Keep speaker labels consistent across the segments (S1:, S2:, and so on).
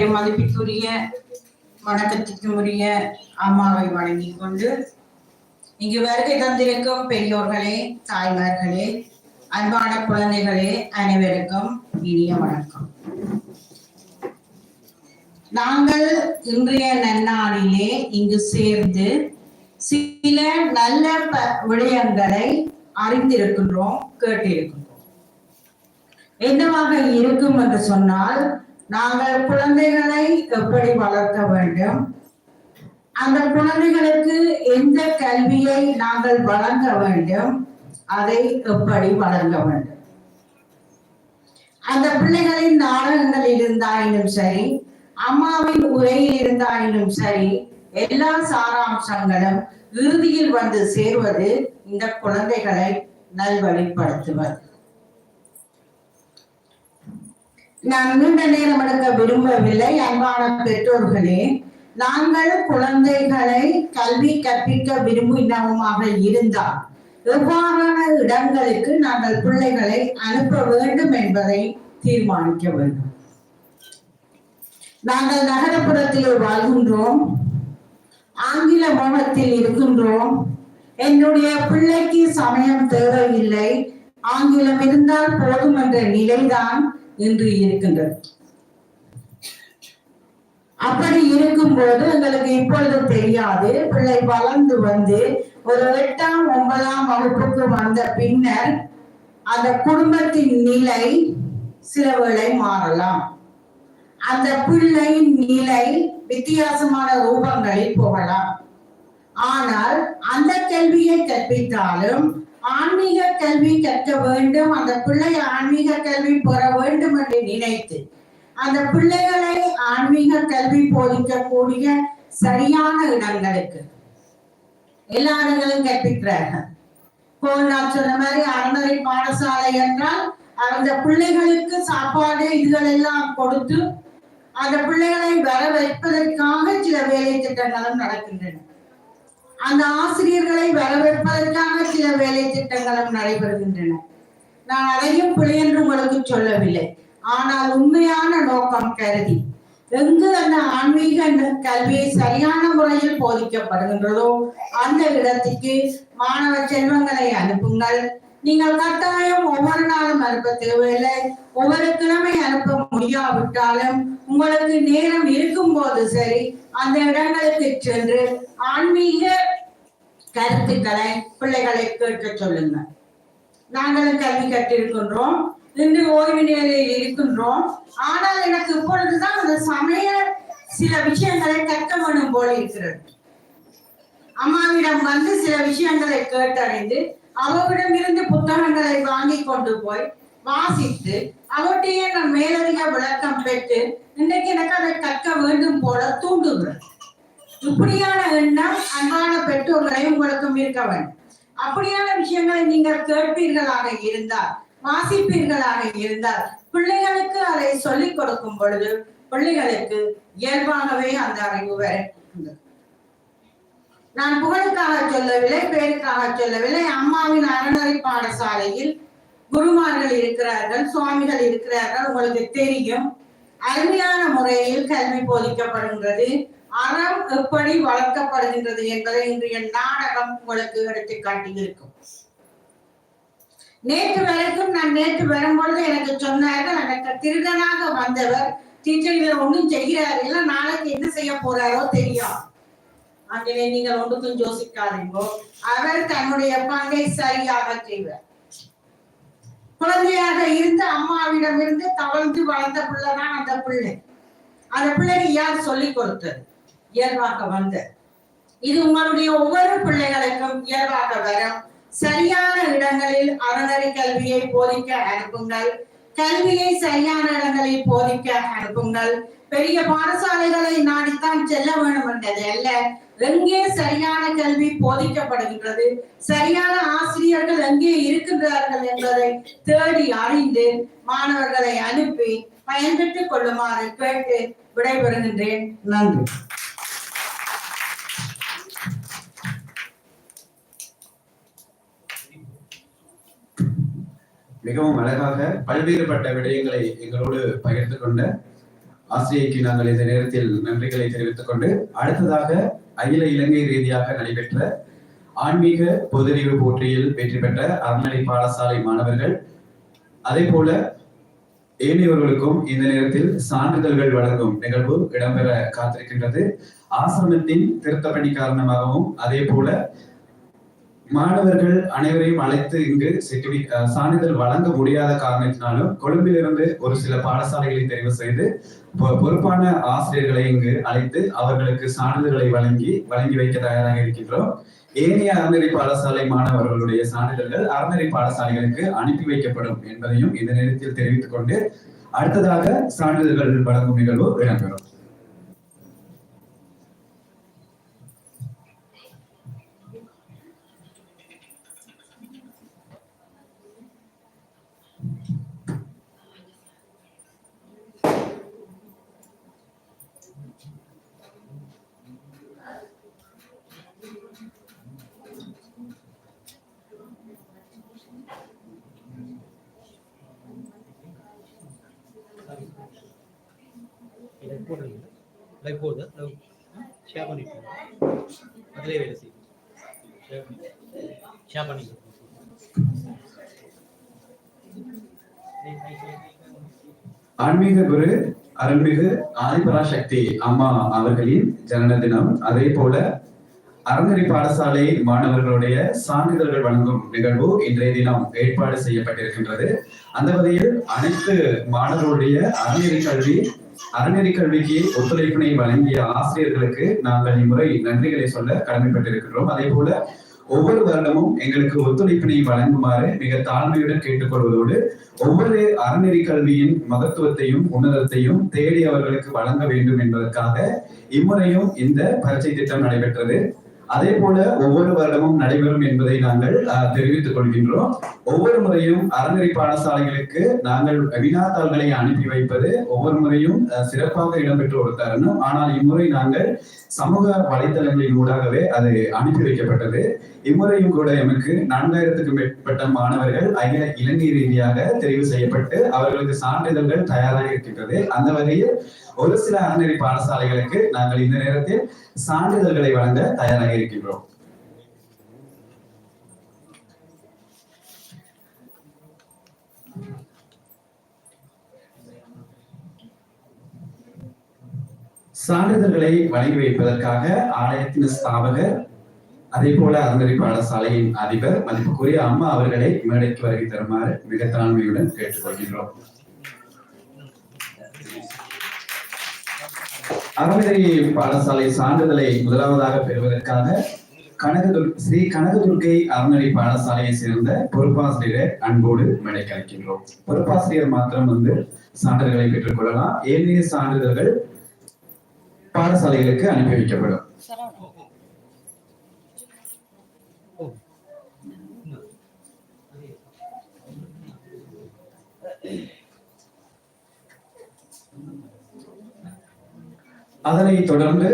S1: பெரும் மதிப்பிற்குரிய வணக்கத்திற்குரிய அம்மாவை வணங்கிக் கொண்டு இங்கு வருகை தந்திருக்கும் பெரியோர்களே தாய்மார்களே அன்பான குழந்தைகளே அனைவருக்கும் இனிய வணக்கம். நாங்கள் இன்றைய நன்னாளிலே இங்கு சேர்ந்து சில நல்ல விடயங்களை அறிந்திருக்கின்றோம் கேட்டிருக்கின்றோம். என்னவாக இருக்கும் என்று சொன்னால் நாங்கள் குழந்தைகளை எப்படி வளர்க்க வேண்டும்? அந்த குழந்தைகளுக்கு எந்த கல்வியை நாங்கள் வழங்க வேண்டும்? அதை எப்படி வழங்க வேண்டும்? அந்த பிள்ளைகளின் நாடகங்களில் இருந்தாயினும் சரி அம்மாவின் உரையில் இருந்தாயினும் சரி எல்லா சாராம்சங்களும் இறுதியில் வந்து சேர்வது இந்த குழந்தைகளை நல்வழிப்படுத்துவது. நான் நீண்ட நேரம் எடுக்க விரும்பவில்லை அன்பான பெற்றோர்களே. நாங்கள் குழந்தைகளை கல்வி கற்பிக்க விரும்பினவுமாக இருந்தால் எவ்வாறான இடங்களுக்கு நாங்கள் பிள்ளைகளை அனுப்ப வேண்டும் என்பதை தீர்மானிக்க வேண்டும். நாங்கள் நகரப்புறத்தில் வாழ்கின்றோம் ஆங்கில மோகத்தில் இருக்கின்றோம். என்னுடைய பிள்ளைக்கு சமயம் தேவையில்லை ஆங்கிலம் இருந்தால் போதும் என்ற நிலைதான் இன்று இருக்கின்றது. அப்படி இருக்கும்போது எங்களுக்கு இப்பொழுது தெரியாது. பிள்ளை வளர்ந்து வந்து ஒரு எட்டாம் ஒன்பதாம் வகுப்புக்கு வந்த பின்னர் அந்த குடும்பத்தின் நிலை சில வேளை மாறலாம். அந்த பிள்ளையின் நிலை வித்தியாசமான ரூபங்களில் போகலாம். ஆனால் அந்த கல்வியை கற்பித்தாலும் ஆன்மீக கல்வி கற்க வேண்டும். அந்த பிள்ளை ஆன்மீக கல்வி பெற வேண்டும் என்று நினைத்து அந்த பிள்ளைகளை ஆன்மீக கல்வி போதிக்கக்கூடிய சரியான இடங்களுக்கு எல்லா இடங்களும் கற்பிக்கிறார்கள். இப்போ சொன்ன மாதிரி அறநறை பாடசாலை என்றால் அந்த பிள்ளைகளுக்கு சாப்பாடு இதுகளெல்லாம் கொடுத்து அந்த பிள்ளைகளை வர வைப்பதற்காக சில வேலை திட்டங்களும் நடக்கின்றன. அந்த ஆசிரியர்களை வரவேற்பதற்காக சில வேலை திட்டங்களும் நடைபெறுகின்றன. நான் அதையும் பிழை என்று உங்களுக்கு சொல்லவில்லை. ஆனால் உண்மையான நோக்கம் கருதி எங்கு அந்த ஆன்மீக கல்வியை சரியான முறையில் போதிக்கப்படுகின்றதோ அந்த இடத்துக்கு மாணவ செல்வங்களை அனுப்புங்கள். நீங்கள் கட்டாயம் ஒவ்வொரு நாளும் அனுப்ப தேவையில்லை. ஒவ்வொரு கிழமை அனுப்ப முடியாவிட்டாலும் உங்களுக்கு நேரம் இருக்கும் போது சரி அந்த இடங்களுக்கு சென்று ஆன்மீக கருத்துக்களை பிள்ளைகளை கேட்க சொல்லுங்க நாங்களும் கல்வி கற்றிருக்கின்றோம். இன்று ஓய்வு நிலையில் இருக்கின்றோம். ஆனால் எனக்கு இப்பொழுதுதான் அந்த சமய சில விஷயங்களை கற்க வேண்டும் போல இருக்கிறது. அம்மாவிடம் வந்து சில விஷயங்களை கேட்டறிந்து அவரிடம் இருந்து புத்தகங்களை வாங்கி கொண்டு போய் வாசித்து அவற்றையே நான் மேலதிக விளக்கம் பெற்று இன்றைக்கு எனக்கு அதை கற்க வேண்டும் போல தூண்டுகிறது. இப்படியான எண்ணம் அன்பான பெற்றோர்களை உங்களுக்கும் இருக்கவன். அப்படியான விஷயங்களை நீங்கள் கேட்பீர்களாக இருந்தால் வாசிப்பீர்களாக இருந்தால் பிள்ளைகளுக்கு அதை சொல்லிக் கொடுக்கும் பொழுது பிள்ளைகளுக்கு இயல்பாகவே அந்த அறிவு வரும் நான் புகழுக்காக சொல்லவில்லை பேருக்காக சொல்லவில்லை. அம்மாவின் அறநறை பாடசாலையில் குருமார்கள் இருக்கிறார்கள் சுவாமிகள் இருக்கிறார்கள் உங்களுக்கு தெரியும். அருமையான முறையில் கல்வி போதிக்கப்படுகிறது அறம் எப்படி வளர்க்கப்படுகின்றது என்பதை இன்றைய நாடகம் உங்களுக்கு எடுத்து காட்டியிருக்கும் நேற்று வரைக்கும் நான் நேற்று வரும்பொழுது எனக்கு சொன்னார்கள் எனக்கு திருடனாக வந்தவர் டீச்சர்கள் ஒன்றும் இல்லை நாளைக்கு என்ன செய்ய போறாரோ தெரியும் ஆகவே நீங்கள் ஒன்றுக்கும் யோசிக்காதீங்கோ. அவர் தன்னுடைய பங்கை சரியாக செய்வார். குழந்தையாக இருந்து அம்மாவிடம் இருந்து தவழ்ந்து வளர்ந்த பிள்ளைதான் அந்த பிள்ளை. அந்த பிள்ளைக்கு யார் சொல்லிக் கொடுத்தது? இயல்பாக வந்த. இது உங்களுடைய ஒவ்வொரு பிள்ளைகளுக்கும் இயல்பாக வரும். சரியான இடங்களில் அறநெறி கல்வியை போதிக்க அனுப்புங்கள். கல்வியை சரியான இடங்களில் போதிக்க அனுப்புங்கள். பெரிய பாடசாலைகளை நாடித்தான் செல்ல வேண்டும் என்றது அல்ல. எங்கே சரியான கல்வி போதிக்கப்படுகின்றது? சரியான ஆசிரியர்கள் எங்கே இருக்கின்றார்கள் என்பதை தேடி அறிந்து மாணவர்களை அனுப்பி பயன்பெற்றுக் கொள்ளுமாறு கேட்டு விடைபெறுகின்றேன். நன்றி.
S2: மிகவும் அழகாக பல்வேறுபட்ட விடயங்களை எங்களோடு பகிர்ந்து கொண்ட ஆசிரியைக்கு நாங்கள் இந்த நேரத்தில் நன்றிகளை தெரிவித்துக் கொண்டு அடுத்ததாக அகில இலங்கை ரீதியாக நடைபெற்ற ஆன்மீக பொதுறிவு போட்டியில் வெற்றி பெற்ற அறநிலை பாடசாலை மாணவர்கள் அதே போல ஏனையவர்களுக்கும் இந்த நேரத்தில் சான்றிதழ்கள் வழங்கும் நிகழ்வு இடம்பெற காத்திருக்கின்றது. ஆசிரமத்தின் திருத்தப்பணி காரணமாகவும் அதே போல மாணவர்கள் அனைவரையும் அழைத்து இங்கு சர்டிபிகேட் சான்றிதழ் வழங்க முடியாத காரணத்தினாலும் கொழும்பிலிருந்து ஒரு சில பாடசாலைகளை தெரிவு செய்து பொ- பொறுப்பான ஆசிரியர்களை இங்கு அழைத்து அவர்களுக்கு சான்றிதழ்களை வழங்கி வழங்கி வைக்க தயாராக இருக்கின்றோம். ஏனைய அறநெறி பாடசாலை மாணவர்களுடைய சான்றிதழ்கள் அறநெறி பாடசாலைகளுக்கு அனுப்பி வைக்கப்படும் என்பதையும் இந்த நேரத்தில் தெரிவித்துக் கொண்டு அடுத்ததாக சான்றிதழ்கள் வழங்கும் நிகழ்வு இடம்பெறும்.
S3: போடுறீங்க. லைவ் போகுது. லைவ் ஷேர் பண்ணிட்டு அதிலே வேலை செய்யும் ஷேர் பண்ணி ஷேர் பண்ணிட்டு
S2: ஆன்மீக குரு அருள்மிகு ஆதிபராசக்தி அம்மா அவர்களின் ஜனன தினம். அதே போல அறநெறி பாடசாலை மாணவர்களுடைய சான்றிதழ்கள் வழங்கும் நிகழ்வு இன்றைய தினம் ஏற்பாடு செய்யப்பட்டிருக்கின்றது. அந்த வகையில் அனைத்து மாணவர்களுடைய அறநெறி கல்வி அறநெறி கல்விக்கு ஒத்துழைப்பினை வழங்கிய ஆசிரியர்களுக்கு நாங்கள் இம்முறை நன்றிகளை சொல்ல கடமைப்பட்டிருக்கின்றோம். அதே போல ஒவ்வொரு வருடமும் எங்களுக்கு ஒத்துழைப்பினை வழங்குமாறு மிக தாழ்மையுடன் கேட்டுக்கொள்வதோடு ஒவ்வொரு அறநெறி கல்வியின் மகத்துவத்தையும் உன்னதத்தையும் தேடி அவர்களுக்கு வழங்க வேண்டும் என்பதற்காக இம்முறையும் இந்த பரீட்சை திட்டம் நடைபெற்றது. அதே போல ஒவ்வொரு வருடமும் நடைபெறும் என்பதை நாங்கள் தெரிவித்துக் கொள்கின்றோம். ஒவ்வொரு முறையும் அறநெறி பாடசாலைகளுக்கு நாங்கள் வினாத்தாள்களை அனுப்பி வைப்பது ஒவ்வொரு முறையும் சிறப்பாக இடம்பெற்ற ஒரு தருணம். ஆனால் இம்முறை நாங்கள் சமூக வலைத்தளங்களின் ஊடாகவே அது அனுப்பி வைக்கப்பட்டது. இம்முறையும் கூட எமக்கு நான்காயிரத்துக்கும் மேற்பட்ட மாணவர்கள் அகில இலங்கை ரீதியாக தெரிவு செய்யப்பட்டு அவர்களுக்கு சான்றிதழ்கள் தயாராக இருக்கின்றது. அந்த வகையில் ஒரு சில அறநெறி பாடசாலைகளுக்கு நாங்கள் இந்த நேரத்தில் சான்றிதழ்களை வழங்க தயாராக இருக்கின்றோம் சான்றிதழ்களை வழங்கி வைப்பதற்காக ஆலயத்தின் ஸ்தாபகர் அதே போல அறநெறி பாடசாலையின் அதிபர் மதிப்புக்குரிய அம்மா அவர்களை மேடைக்கு வருகை தருமாறு மிக தாழ்மையுடன் கேட்டுக்கொள்கின்றோம். அறநிலை பாடசாலை சான்றிதழை முதலாவதாக பெறுவதற்காக கனகதுர் ஸ்ரீ கனகதுர்கை அறநிலை பாடசாலையை சேர்ந்த பொறுப்பாசிரியரை அன்போடு மேடைக்கு அழைக்கின்றோம் பொறுப்பாசிரியர் மாத்திரம் வந்து சான்றிதழ்களை பெற்றுக் கொள்ளலாம். ஏனைய சான்றிதழ்கள் பாடசாலைகளுக்கு அனுப்பி வைக்கப்படும். அதனைத் தொடர்ந்து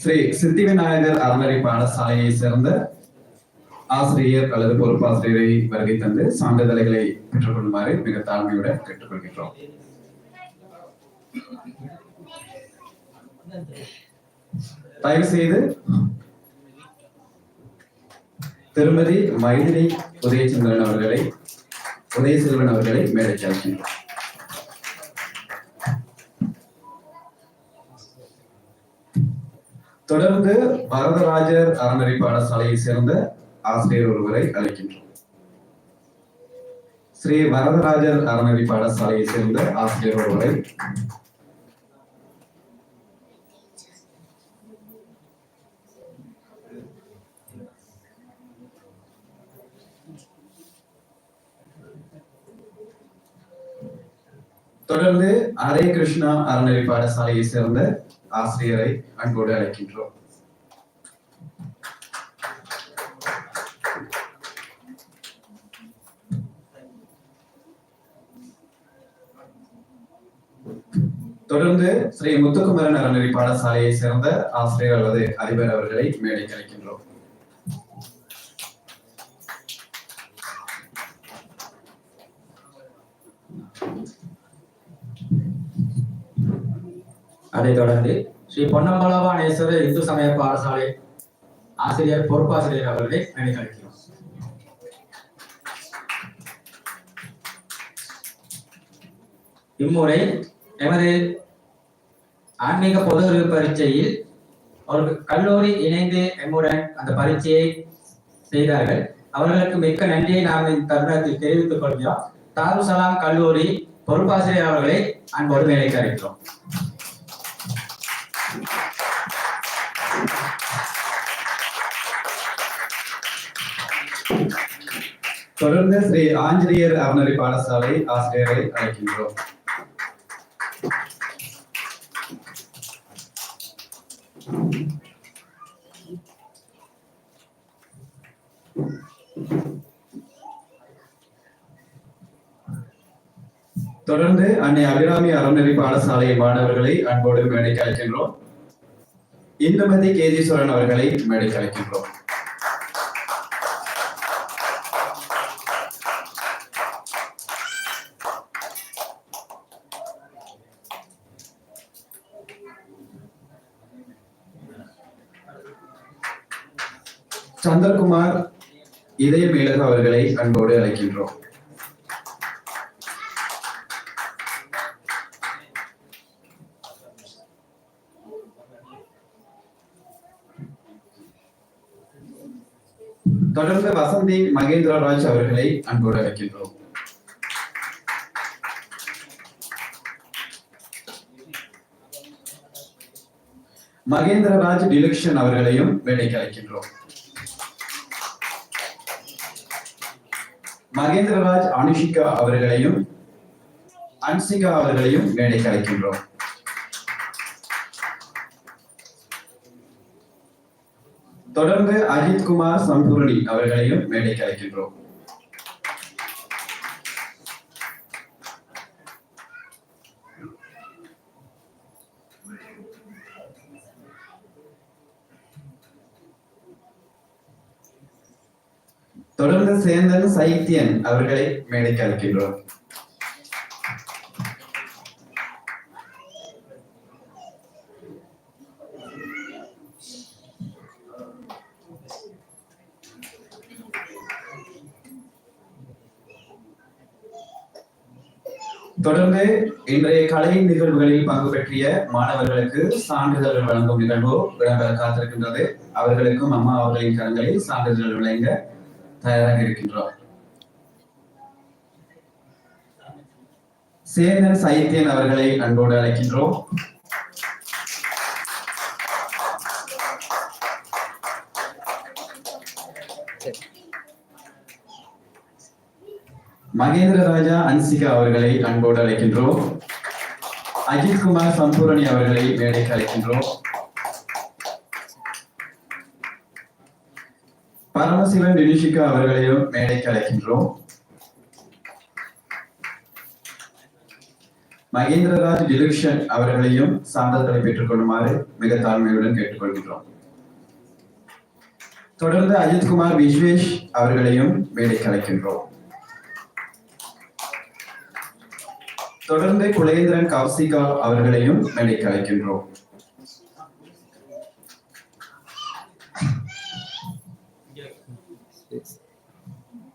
S2: ஸ்ரீ சித்தி விநாயகர் அறநெறி பாடசாலையை சேர்ந்த ஆசிரியர் அல்லது பொறுப்பாசிரியரை வருகை தந்து சான்றிதழ்களை பெற்றுக்கொள்ளுமாறு மிக தாழ்மையுடன் கேட்டுக்கொள்கின்றோம். தயவு செய்து திருமதி மைதிரி உதயச்சந்திரன் அவர்களை உதயசெல்வன் அவர்களை மேலே அழைக்கின்றோம். தொடர்ந்து வரதராஜர் அறநெறி பாடசாலையை சேர்ந்த ஆசிரியர் ஒருவரை அழைக்கின்றோம். ஸ்ரீ வரதராஜர் அறநெறி பாடசாலையை சேர்ந்த ஆசிரியர் ஒருவரை தொடர்ந்து ஹரே கிருஷ்ணா அறநெறி பாடசாலையை சேர்ந்த ஆசிரியரை அன்போடு அழைக்கின்றோம். தொடர்ந்து ஸ்ரீ முத்துக்குமரன் அறநெறி பாடசாலையை சேர்ந்த ஆசிரியர் அல்லது அதிபர் அவர்களை மேடை அழைக்கின்றோம்.
S4: அதைத் தொடர்ந்து ஸ்ரீ பொன்னம்பலவானேஸ்வரர் இந்து சமய பாடசாலை ஆசிரியர் பொறுப்பாசிரியர் அவர்களை நினைக்கிறோம் இம்முறை எமது ஆன்மீக பொது அறிவு பரீட்சையில் ஒரு கல்லூரி இணைந்து எம்முடன் அந்த பரீட்சையை செய்தார்கள். அவர்களுக்கு மிக்க நன்றியை நாம் இந்த தருணத்தில் தெரிவித்துக் கொள்கிறோம். தாருசலாம் கல்லூரி பொறுப்பாசிரியர் அவர்களை அன்போடு வேலைக்கு அழைக்கிறோம்.
S2: தொடர்ந்து ஸ்ரீ ஆஞ்சநேயர் அறநெறி பாடசாலை ஆசிரியரை அழைக்கின்றோம். தொடர்ந்து அன்னை அபிராமி அறநெறி பாடசாலை மாணவர்களை அன்போடு மேடைக்கு அழைக்கின்றோம். இந்துமதி கேதீஸ்வரன் அவர்களை மேடைக்கு அழைக்கின்றோம். சந்திரகுமார் இதய மேலக அவர்களை அன்போடு அழைக்கின்றோம். தொடர்ந்து வசந்தி மகேந்திரா ராஜ் அவர்களை அன்போடு அழைக்கின்றோம். மகேந்திரராஜ் டிலக்ஷன் அவர்களையும் வேலைக்கு அழைக்கின்றோம். மகேந்திரராஜ் அனுஷிகா அவர்களையும் அன்சிகா அவர்களையும் மேடைக்கு அழைக்கின்றோம் தொடர்ந்து அஜித் குமார் சம்பூரணி அவர்களையும் மேடைக்கு அழைக்கின்றோம் தொடர்ந்து சேந்தன் சைத்தியன். அவர்களை மேடைக்கு அழைக்கின்றோம். தொடர்ந்து இன்றைய கலை நிகழ்வுகளில் பங்கு பெற்றிய மாணவர்களுக்கு சான்றிதழ்கள் வழங்கும் நிகழ்வு இடம்பெற காத்திருக்கின்றது. அவர்களுக்கும் அம்மா அவர்களின் கரங்களில் சான்றிதழ்கள் வழங்க தயாராக இருக்கின்றோம் சேந்தன் சைத்தியன் அவர்களை அன்போடு அழைக்கின்றோம். மகேந்திர ராஜா அன்சிகா அவர்களை அன்போடு அழைக்கின்றோம். அஜித் குமார் சம்பூரணி அவர்களை மேடைக்கு அழைக்கின்றோம். பரமசிவன் டினிஷிகா அவர்களையும் மேடைக்கு அழைக்கின்றோம். மகேந்திரராஜ் டிலுக்ஷன் அவர்களையும் சான்றிதழை பெற்றுக் கொள்ளுமாறு மிக தாழ்மையுடன் கேட்டுக்கொள்கின்றோம். தொடர்ந்து அஜித்குமார் விஸ்வேஷ் அவர்களையும் மேடைக்கு அழைக்கின்றோம். தொடர்ந்து குலேந்திரன் கௌசிகா அவர்களையும் மேடைக்கு அழைக்கின்றோம்.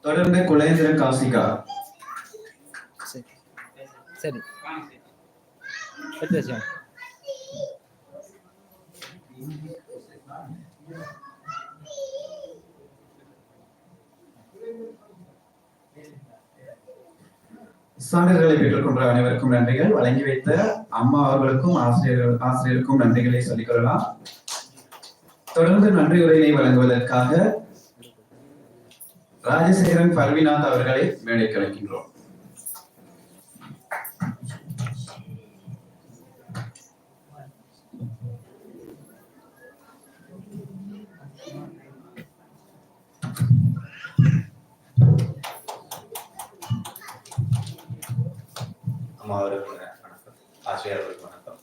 S2: தொடர்ந்து குலேந்திரன் கௌசிகா.
S3: சரி.
S2: சான்றிதழ்களை பெற்றுக்கொண்ட அனைவருக்கும் நன்றிகள். வழங்கி வைத்த அம்மா அவர்களுக்கும் ஆசிரியர் ஆசிரியருக்கும் நன்றிகளை சொல்லிக் கொள்ளலாம். தொடர்ந்து நன்றி உரையை வழங்குவதற்காக ராஜசேகரன் பர்விநாத் அவர்களை மேடைக்கு அழைக்கின்றோம்
S5: அம்மா அவர்களுக்கு வணக்கம். ஆசிரியர் அவர்களுக்கு வணக்கம்.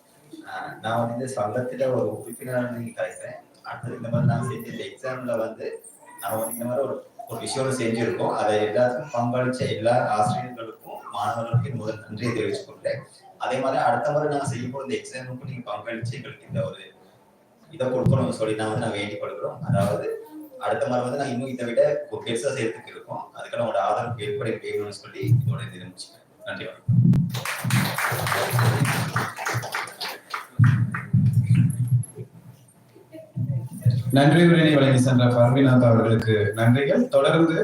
S5: ஆஹ் நான் வந்து இந்த சங்கத்துல ஒரு உறுப்பினராக நீங்க கலைக்கிறேன். அடுத்தது இந்த மாதிரி நான் செஞ்ச இந்த எக்ஸாம்ல வந்து நான் வந்து இந்த மாதிரி ஒரு ஒரு விஷயம் செஞ்சிருக்கோம். அதை எல்லாத்துக்கும் பங்களிச்ச எல்லா ஆசிரியர்களுக்கும் மாணவர்களுக்கும் முதல் நன்றியை தெரிவிச்சுக்கொண்டேன் அதே மாதிரி அடுத்த முறை நான் செய்ய போற இந்த எக்ஸாமுக்கு நீங்க பங்களிச்சு எங்களுக்கு இந்த ஒரு இதை கொடுக்கணும் சொல்லி நான் வந்து நான் வேண்டிக் கொள்கிறோம் அதாவது அடுத்த முறை வந்து நான் இன்னும் இதை விட ஒரு பெருசா சேர்த்துக்கு இருக்கோம். அதுக்கான உங்களோட ஆதரவு ஏற்பட வேணும்னு சொல்லி இதோட இது நன்றி வணக்கம்.
S2: நன்றி உரையை வழங்கி சென்ற பர்விநாத் அவர்களுக்கு நன்றிகள். தொடர்ந்து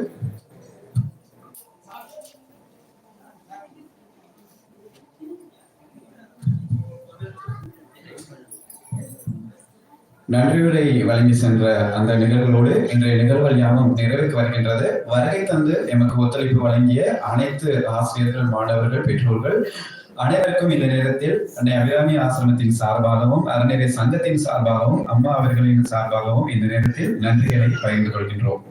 S2: நன்றியுரை வழங்கி சென்ற அந்த நிகழ்வுகளோடு இன்றைய நிகழ்வுகள் யாவும் நிறைவுக்கு வருகின்றது. வருகை தந்து எமக்கு ஒத்துழைப்பு வழங்கிய அனைத்து ஆசிரியர்கள் மாணவர்கள் பெற்றோர்கள் அனைவருக்கும் இந்த நேரத்தில் அன்னை அபிராமி ஆசிரமத்தின் சார்பாகவும் அறநிலை சங்கத்தின் சார்பாகவும் அம்மா அவர்களின் சார்பாகவும் இந்த நேரத்தில் நன்றிகளை பகிர்ந்து கொள்கின்றோம்.